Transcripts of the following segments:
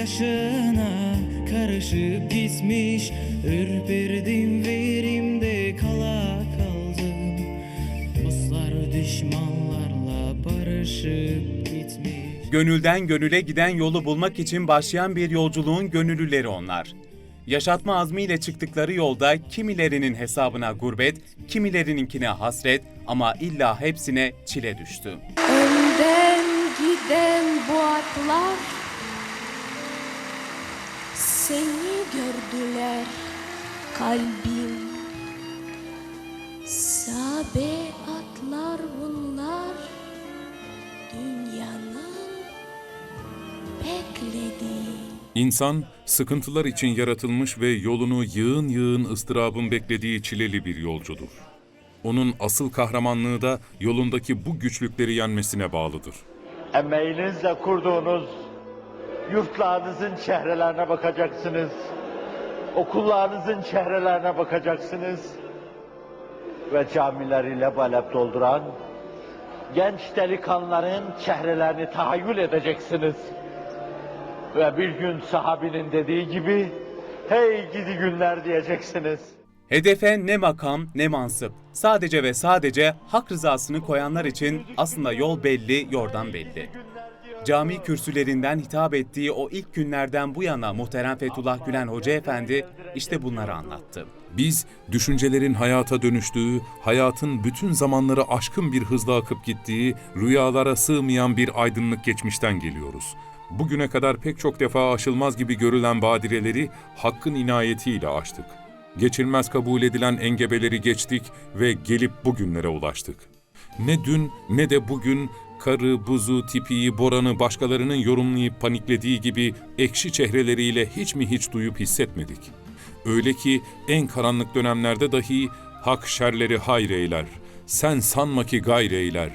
yaşına karışıp gitmiş Ürperdim verimde kala kaldım Dostlar düşmanlarla barışıp gitmiş Gönülden gönüle giden yolu bulmak için başlayan bir yolculuğun gönüllüleri onlar. Yaşatma azmiyle çıktıkları yolda kimilerinin hesabına gurbet, kimilerininkine hasret ama illa hepsine çile düştü. Önden giden bu atlar Seni gördüler kalbim Sabe atlar bunlar Dünyanın beklediği İnsan, sıkıntılar için yaratılmış ve yolunu yığın yığın ıstırabın beklediği çileli bir yolcudur. Onun asıl kahramanlığı da yolundaki bu güçlükleri yenmesine bağlıdır. Emeğinizle kurduğunuz yurtlarınızın çehrelerine bakacaksınız. Okullarınızın çehrelerine bakacaksınız. Ve camileri lebalep dolduran genç delikanlıların çehrelerini tahayyül edeceksiniz. Ve bir gün sahabinin dediği gibi hey gidi günler diyeceksiniz. Hedefe ne makam ne mansıp. Sadece ve sadece hak rızasını koyanlar için aslında yol belli, yordan belli. Cami kürsülerinden hitap ettiği o ilk günlerden bu yana muhterem Fethullah Gülen Hoca Efendi işte bunları anlattı. Biz, düşüncelerin hayata dönüştüğü, hayatın bütün zamanları aşkın bir hızla akıp gittiği, rüyalara sığmayan bir aydınlık geçmişten geliyoruz. Bugüne kadar pek çok defa aşılmaz gibi görülen badireleri Hakk'ın inayetiyle aştık. Geçilmez kabul edilen engebeleri geçtik ve gelip bugünlere ulaştık. Ne dün ne de bugün karı, buzu, tipiyi, boranı başkalarının yorumlayıp paniklediği gibi ekşi çehreleriyle hiç mi hiç duyup hissetmedik. Öyle ki en karanlık dönemlerde dahi hak şerleri hayreyler. Sen sanma ki gayreyler.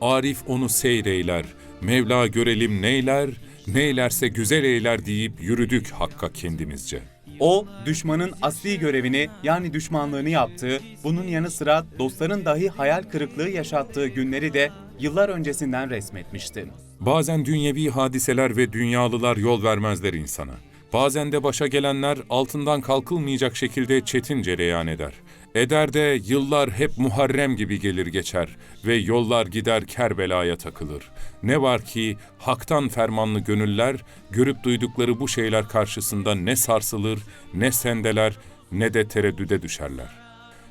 Arif onu seyreyler. Mevla görelim neyler, neylerse güzel eyler deyip yürüdük Hakk'a kendimizce.'' O, düşmanın asli görevini yani düşmanlığını yaptığı, bunun yanı sıra dostların dahi hayal kırıklığı yaşattığı günleri de yıllar öncesinden resmetmişti. Bazen dünyevi hadiseler ve dünyalılar yol vermezler insana. Bazen de başa gelenler altından kalkılmayacak şekilde çetin cereyan eder. Eder de yıllar hep Muharrem gibi gelir geçer ve yollar gider Kerbela'ya takılır. Ne var ki haktan fermanlı gönüller görüp duydukları bu şeyler karşısında ne sarsılır, ne sendeler, ne de tereddüde düşerler.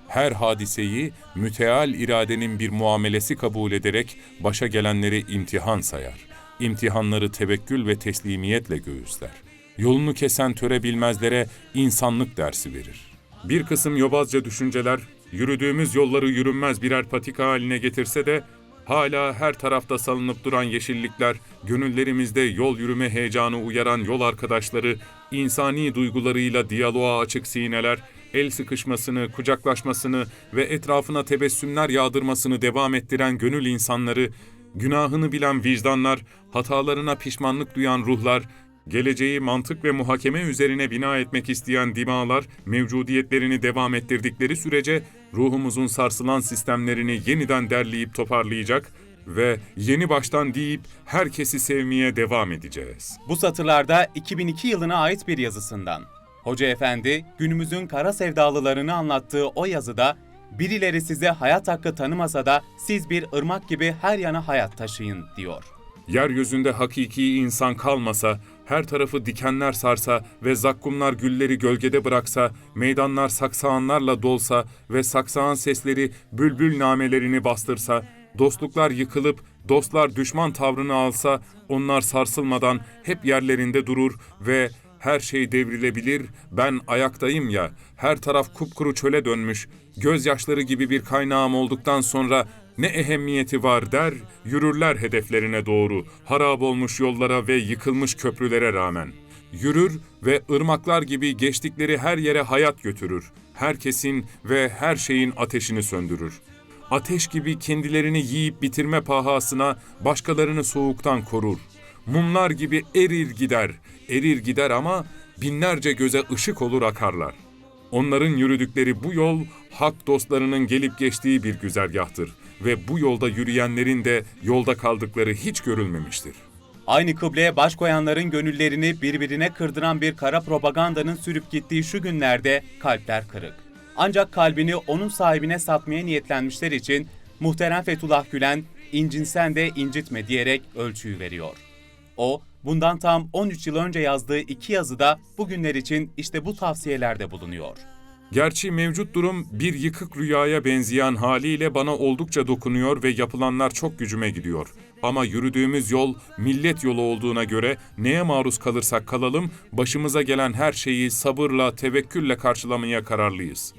Her hadiseyi müteal iradenin bir muamelesi kabul ederek başa gelenleri imtihan sayar. İmtihanları tevekkül ve teslimiyetle göğüsler. Yolunu kesen töre bilmezlere insanlık dersi verir. Bir kısım yobazca düşünceler, yürüdüğümüz yolları yürünmez birer patika haline getirse de, hala her tarafta salınıp duran yeşillikler, gönüllerimizde yol yürüme heyecanı uyaran yol arkadaşları, insani duygularıyla diyaloğa açık sineler, el sıkışmasını, kucaklaşmasını ve etrafına tebessümler yağdırmasını devam ettiren gönül insanları, günahını bilen vicdanlar, hatalarına pişmanlık duyan ruhlar, geleceği mantık ve muhakeme üzerine bina etmek isteyen dimalar, mevcudiyetlerini devam ettirdikleri sürece ruhumuzun sarsılan sistemlerini yeniden derleyip toparlayacak ve yeni baştan deyip herkesi sevmeye devam edeceğiz. Bu satırlarda 2002 yılına ait bir yazısından. Hoca Efendi, günümüzün kara sevdalılarını anlattığı o yazıda, birileri size hayat hakkı tanımasa da siz bir ırmak gibi her yana hayat taşıyın diyor. Yeryüzünde hakiki insan kalmasa, her tarafı dikenler sarsa ve zakkumlar gülleri gölgede bıraksa, meydanlar saksağanlarla dolsa ve saksağan sesleri bülbül namelerini bastırsa, dostluklar yıkılıp dostlar düşman tavrını alsa, onlar sarsılmadan hep yerlerinde durur ve her şey devrilebilir, ben ayaktayım ya, her taraf kupkuru çöle dönmüş, gözyaşları gibi bir kaynağım olduktan sonra ne ehemmiyeti var der, yürürler hedeflerine doğru, harap olmuş yollara ve yıkılmış köprülere rağmen. Yürür ve ırmaklar gibi geçtikleri her yere hayat götürür. Herkesin ve her şeyin ateşini söndürür. Ateş gibi kendilerini yiyip bitirme pahasına başkalarını soğuktan korur. Mumlar gibi erir gider, erir gider ama binlerce göze ışık olur akarlar. Onların yürüdükleri bu yol hak dostlarının gelip geçtiği bir güzergahtır ve bu yolda yürüyenlerin de yolda kaldıkları hiç görülmemiştir. Aynı kıbleye baş koyanların gönüllerini birbirine kırdıran bir kara propagandanın sürüp gittiği şu günlerde kalpler kırık. Ancak kalbini onun sahibine satmaya niyetlenmişler için muhterem Fethullah Gülen incinsen de incitme diyerek ölçüyü veriyor. O, bundan tam 13 yıl önce yazdığı iki yazıda bugünler için işte bu tavsiyelerde bulunuyor. Gerçi mevcut durum bir yıkık rüyaya benzeyen haliyle bana oldukça dokunuyor ve yapılanlar çok gücüme gidiyor. Ama yürüdüğümüz yol millet yolu olduğuna göre neye maruz kalırsak kalalım başımıza gelen her şeyi sabırla, tevekkülle karşılamaya kararlıyız.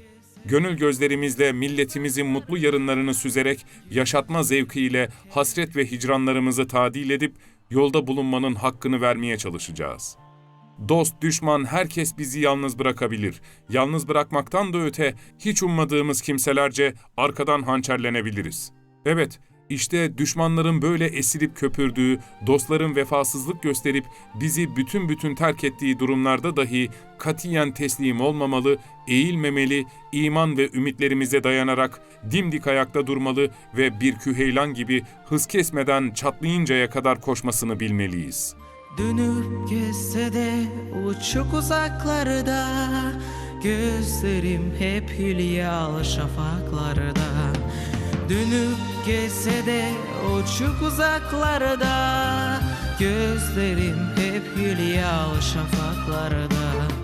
Gönül gözlerimizle milletimizin mutlu yarınlarını süzerek yaşatma zevkiyle hasret ve hicranlarımızı tadil edip yolda bulunmanın hakkını vermeye çalışacağız.'' Dost, düşman, herkes bizi yalnız bırakabilir. Yalnız bırakmaktan da öte hiç ummadığımız kimselerce arkadan hançerlenebiliriz. Evet, işte düşmanların böyle esirip köpürdüğü, dostların vefasızlık gösterip bizi bütün bütün terk ettiği durumlarda dahi katiyen teslim olmamalı, eğilmemeli, iman ve ümitlerimize dayanarak dimdik ayakta durmalı ve bir küheylan gibi hız kesmeden çatlayıncaya kadar koşmasını bilmeliyiz.'' Dönüp geçse de uçuk uzaklarda Gözlerim hep hülyalı şafaklarda. Dönüp geçse de uçuk uzaklarda Gözlerim hep hülyalı şafaklarda